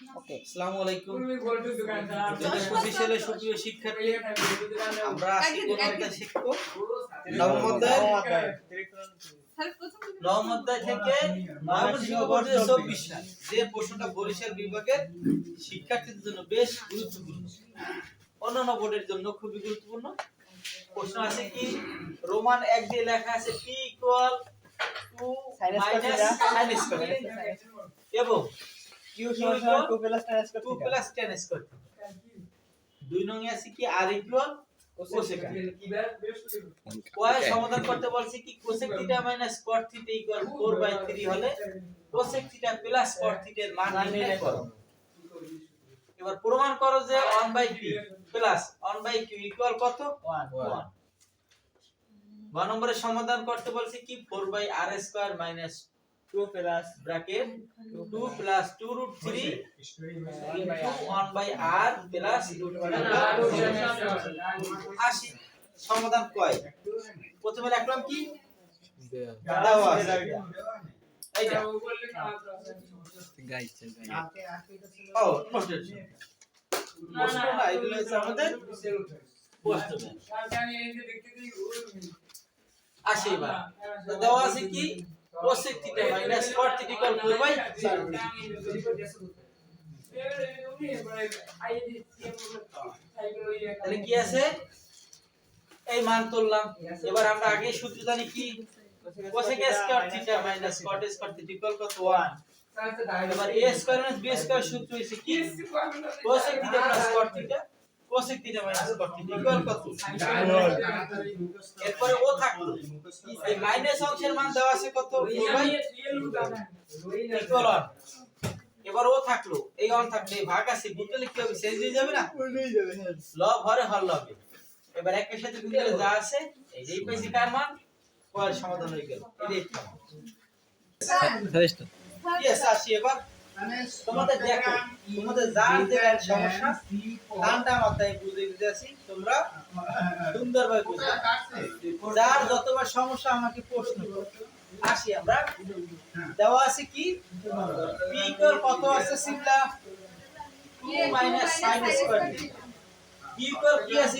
ওকে আসসালামু আলাইকুম সুপ্রিয় শিক্ষার্থী আমরা আজকে কোন নবম অধ্যায় নবম অধ্যায় থেকে চব্বিশ সাল যে প্রশ্নটা বরিশাল বিভাগের শিক্ষার্থীদের জন্য বেশ গুরুত্বপূর্ণ। অন্যান্য বোর্ডের জন্য খুবই গুরুত্বপূর্ণ। প্রশ্ন আছে কি? রোমান এক দিয়ে লেখা আছে P equal to. Minus sign square এবং কিউ সমান two plus ten square two plus ten square দুই নং আছে কি আর ইকুয়াল কোসেক সমাধান করতে বলছে কি cosec theta minus cot theta equal 4 by 3 হলে cosec theta plus cot theta এর মান নির্ণয় করো। এবার প্রমাণ করো যে 1 by plus 1 by Q equal কত? 1 1 নম্বরের সমাধান করতে বলছে কি? 4 by R square minus two plus bracket 2 plus 2 root 3 1 by R plus আশি। সমাধান কয়? প্রথমে লিখলাম কি? দেওয়া আছে। এইটা। ও নোটেড প্রশ্ন না আমাদের প্রশ্ন আসি এবার। দেওয়া আছে কি? Cosec theta minus cot theta equal 4 by তাহলে কি আছে? এই মান তুললাম। এবার আমরা আগে সূত্র জানি কি? Cosec square theta minus cot square theta equal কত 1 এবার a square minus b square সূত্র হইছে কি? Cosec theta plus cot theta cosec theta minus equal কত? এরপরে ও থাকল। এই মাইনাস অংশের মান দেওয়া আছে কত? ইকুয়াল 1 এবার ও থাকল। এই অন থাকলে। এই ভাগ আছে। গুণলে কি হবে? চেঞ্জ হয়ে যাবে না? লব হরে হর লবে এবার একের সাথে গুণলে যা আছে এই যেই পাইছি কার মান? কয়ের সমাধান হয়ে গেল। এটাই আসি এবার। দেখো, তোমাদের যার সমস্যা বুঝে দিতে তোমরা সুন্দরভাবে বুঝবে যার যতবার সমস্যা আমাকে প্রশ্ন আসি আমরা। দেওয়া আছে কি? কত আছে সিমলা? 2 minus sin square P equal কি আছে?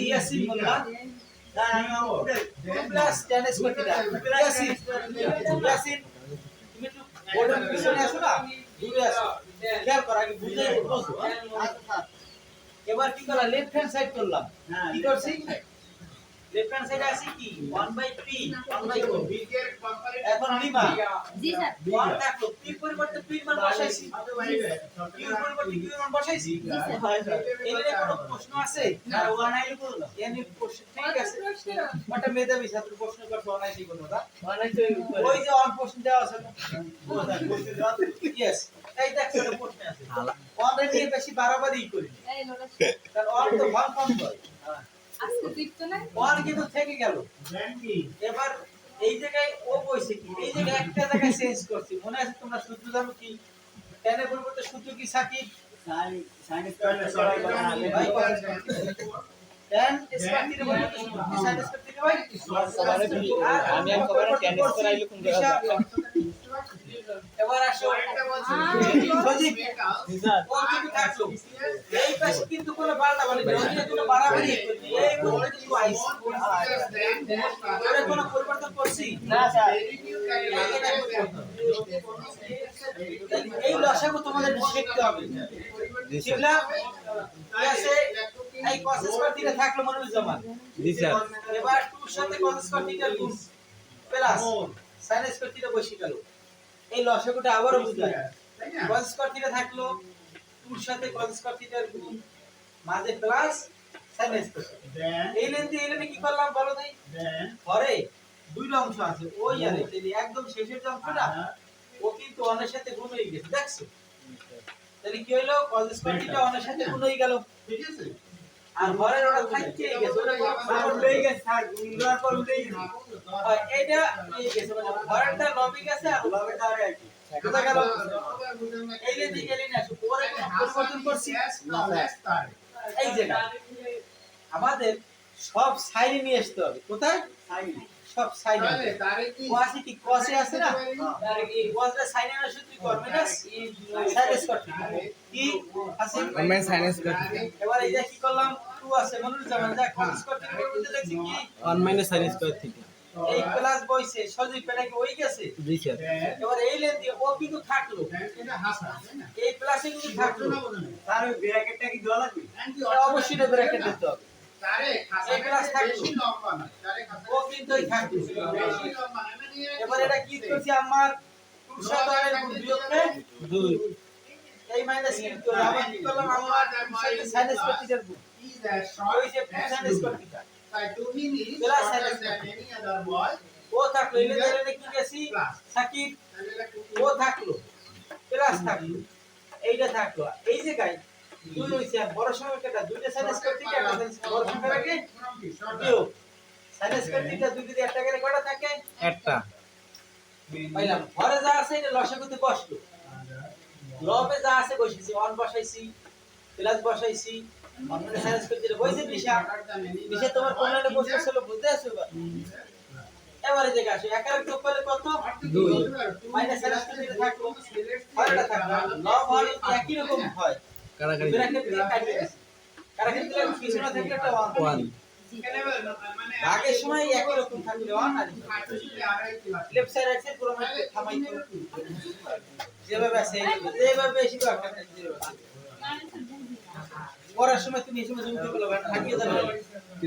তুমি একটু পিছনে আসো না? দূরে আসো। খেয়াল করো আগে বুঝে বুঝো হ্যাঁ? এবার কি করলাম? লেফট হ্যান্ড সাইড করলাম। কি করছি? লেফট হ্যান্ড সাইডে আছে কি? 1 বাই p 1 বাই এখন লিমা জি স্যার। ওয়ান থাকল পি পরিবর্তে পি মান বসাইছি? কিউ পরিবর্তে কিউ মান বসাইছি? এখানে কোনো প্রশ্ন আছে? না। ওয়ান আইলে বলল এনি প্রশ্ন ঠিক আছে। ওটা মেধাবী ছাত্র প্রশ্ন ওয়ান আইলে কোনো না। ওই যে অন প্রশ্ন দেওয়া আছে ইয়েস এই দেখো একটা প্রশ্ন আছে। ওয়ান নিয়ে বেশি বাড়াবাড়ি করি এই লোলা কারণ ওয়ান তো ভাগ কম করে আজকে দেখতো না ওয়ান কিন্তু থেকে গেল। এবার এই জায়গায় ও বইছে কি? এই জায়গায় একটা জায়গায় চেঞ্জ করছি। মনে আছে তোমরা সূত্র জানো কি? টেনের পরিবর্তে সূত্র কি সাকিব? টেন পরিবর্তে সূত্র কি ভাই? আমি আর কবার টেন স্কয়ার আইলে কোন জায়গা এবার আসো। এই পাশে কিন্তু কোনো পাল্টা বলে না ওদিকে কোনো বাড়াবাড়ি। এই বলে কিন্তু আইস কোনো পরিবর্তন করছি? না স্যার। এই লসাগু তোমাদের শিখতে হবে। শিখলা আছে? এই থাকল মনুজ্জামান জি স্যার। এবার 2 সাথে cos square theta plus square theta বসে গেল। এই লসাগুটা আবারও স্কয়ার থিটা থাকল? 2 এর সাথে cos স্কয়ার থিটার গুণ। মাঝে প্লাস স্কয়ার এই লেনতে এই লেনে কি করলাম বলো পরে দুইটা অংশ আছে ওই আরে একদম শেষের যে অংশটা ও কিন্তু অনের সাথে গুণ হয়ে গেছে দেখছ? তাহলে কি হইল? cos স্কয়ার থিটা অনের সাথে গুণ হয়ে গেল। ঠিক আছে? আর ঘরের ওটা থাকতে গেছে ওটা পর লয়ে গেছে থাক গুণার পর উঠেই গেছে। এইটা এই গেছে মানে ঘরেরটা লবি গেছে আর লবিটা আরে কি কোথা গেল? এই যে দিকে এলিন আসো পরে পরিবর্তন করছি। এই জায়গা আমাদের সব সাইড নিয়ে আসতে হবে। কোথায়? সব সাইন আছে কি? কসে আছে না? কসটা সাইন এর সূত্র কর মাইনাস সাইন স্কয়ার কি? আছে আমি সাইন স্কয়ার এবার এই যে কি করলাম? 2 আছে মনে যাবেন যা কস স্কয়ার থিটা করতে দেখছি কি? 1 মাইনাস সাইন স্কয়ার থিটা এই প্লাস বইছে সজীব পেলে কি ওই গেছে? জি স্যার এবার এই লেন দিয়ে ও কিন্তু থাকল। এই প্লাসে কিন্তু থাকল। তার ওই ব্র্যাকেটটা কি দেওয়া লাগবে? অবশ্যই ব্র্যাকেট দিতে হবে। এই ও কিন্তু থাকল। কি করছি আমার টুর সাথে আর বিয়োগকে 2 এই মাইনাস কিন্তু আবার কি করলাম? আমার সাইন স্কয়ার থিটার গুণ ওই যে সাইন স্কয়ার থিটা ও থাকল এই লেনে কি গেছি? সাকিব ও থাকল। প্লাস থাকল। এইটা থাকল। এই যে গাই দুই হইছে আর বড় সংখ্যাটা দুইটা সাইন স্কয়ার থিটা একটা sin- বড় সংখ্যাটাকে বিয়োগ সাইন স্কয়ার থিটা দুই যদি একটা করে কয়টা থাকে? একটা। পাইলাম। ঘরে যা আছে এটা লসাগুতে বসল। লবে যা আছে বসেছি অন বসাইছি প্লাস বসাইছি অন্য সাইন স্কয়ার বসে দিশা দিশা তোমার কোন লাইনে বসেছিল বুঝতে আছো এবার? এবারে যে আসো। এক আর যোগ করলে কত? দুই। মাইনাস সাইন স্কয়ার থাকল হরটা থাকল। লব হর একই রকম হয়। 1 আগের সময় একই রকম থাকলে ওয়ান আর লেফট সাইড রাইট সাইড পুরো মানে থামাইতো যেভাবে আছে যেভাবে বেশি ভাগ থাকে যেভাবে আছে। পড়ার সময় তুমি এই সময় জমিতে বলো থাকিয়ে যাবে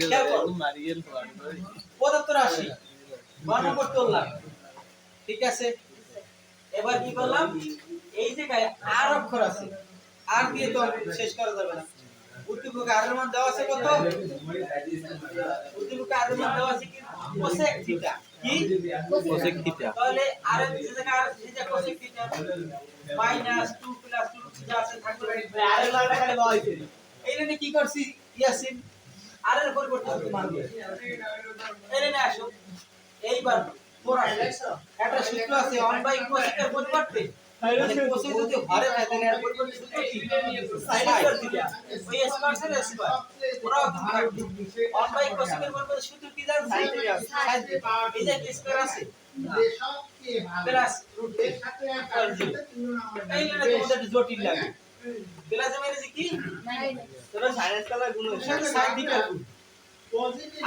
খেয়াল করো। মারিয়েল পদার্থ রাশি গণনা করতে বললাম ঠিক আছে? এবার কি করলাম? এই জায়গায় আর অক্ষর আছে। আর দিয়ে তো শেষ করা যাবে না। উদ্দীপকে আর মান দেওয়া আছে কত? উদ্দীপকে আর মান দেওয়া আছে কি? Cosec theta. কি? Cosec theta. তাহলে আর এর যে জায়গায় আর যে জায়গায় কোসেক থিটা মাইনাস 2 প্লাস 2 যা আছে থাকবে। আর এর মানটা খালি দেওয়া হয়েছে এই রেনে কি করছি? ইয়াসিন। আর এর পরিবর্তন করতে মানবে এই রেনে আসো। এইবার আসে একটা সূত্র আছে 1 বাই কোসেক এর পরিবর্তে কোসেক যদি ঘরে থাকে তাহলে এর পরিবর্তে সূত্র কি? সাইন স্কয়ার থিটা ওই স্কয়ার স্কয়ার স্কয়ার পুরো থাকবে 1 বাই কোসেক এর পরিবর্তে সূত্র কি জানেন সাইন থিটা সাইন থিটা এই স্কয়ার আছে। প্লাস রুট এই লেনে তোমাদের জটিল লাগে। প্লাস মানে যে কি? তোমরা সাইন্স কালার গুণ সাথে সাইন থিটা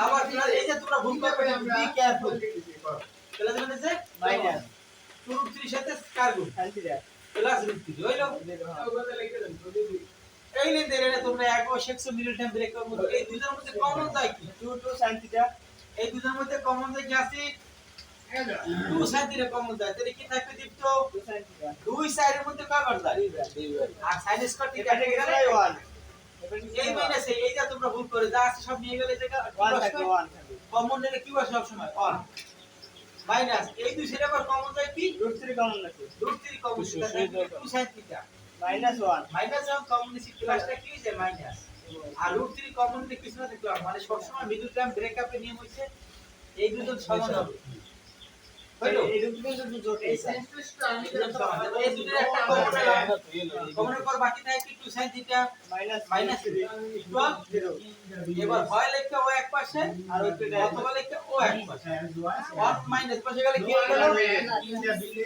আবার এই যে তোমরা ভুল করবে বি কেয়ারফুল প্লাস মানে যে মাইনাস 3 সাথে স্কয়ার গুণ প্লাস রুট 3 এই লেন দেরে তোমরা এক ও সেকশন মিডল টাইম ব্রেক করব এই দুইটার মধ্যে কমন যায় কি? 2 2 sin থিটা এই দুইটার মধ্যে কমন যায় কি আছে 2 sin থিটা কমন যায়। তাহলে কি থাকবে দীপ্ত? 2 sin থিটা দুই সাইডের মধ্যে কয় যায়। আর sin স্কয়ার থিটা এখানে 1 এই মাইনাস এই তোমরা ভুল করে যা আছে সব নিয়ে গেলে যেটা 1 থাকে 1 কমন নিলে কি বসে সব সময় 1 মাইনাস এই দুই সাইডে আবার কমন যায় কি? রুট 3 কমন আছে। রুট 3 কমন সেটা 2 থিটা মাইনাস 1 মাইনাস 1 কমন নিছি প্লাসটা কি হইছে মাইনাস আর রুট 3 কমন নিলে কিছু না দেখলাম মানে সবসময় মিডল টাইম ব্রেকআপে নিয়ম হইছে এই দুটো সমান হবে। এবার হয় লেখা ও এক পাশে আর অথবা লেখা ও এক পাশে। 1 মাইনাস পাশে গেলে কি হয়ে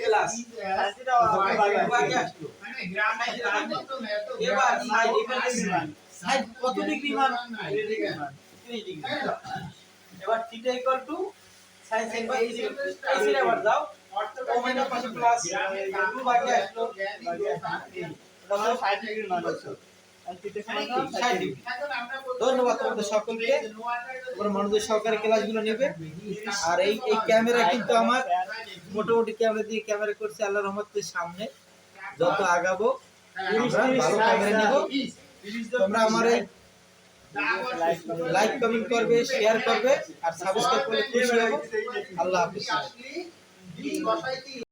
প্লাস। বাকি আসলো। এবার সাইড কত ডিগ্রি মান? 30 ডিগ্রি। এবার theta equal to sin sec by 3 এই সাইডে আবার যাও ও পাশে প্লাস 2 বাকি আসলো তাহলে 60 ডিগ্রি হচ্ছে 60 ডিগ্রি ধন্যবাদ তোমাদের সহকারে ক্লাসগুলো নেবে। আর এই এই ক্যামেরা কিন্তু আমার মোটামুটি ক্যামেরা দিয়ে ক্যামেরা করছে আল্লাহ রহমতের সামনে। যত আগাবো ভালো ক্যামেরা নেব। আমার এই লাইক কমেন্ট করবে শেয়ার করবে আর সাবস্ক্রাইব করলে খুশি হব আল্লাহ হাফেজ।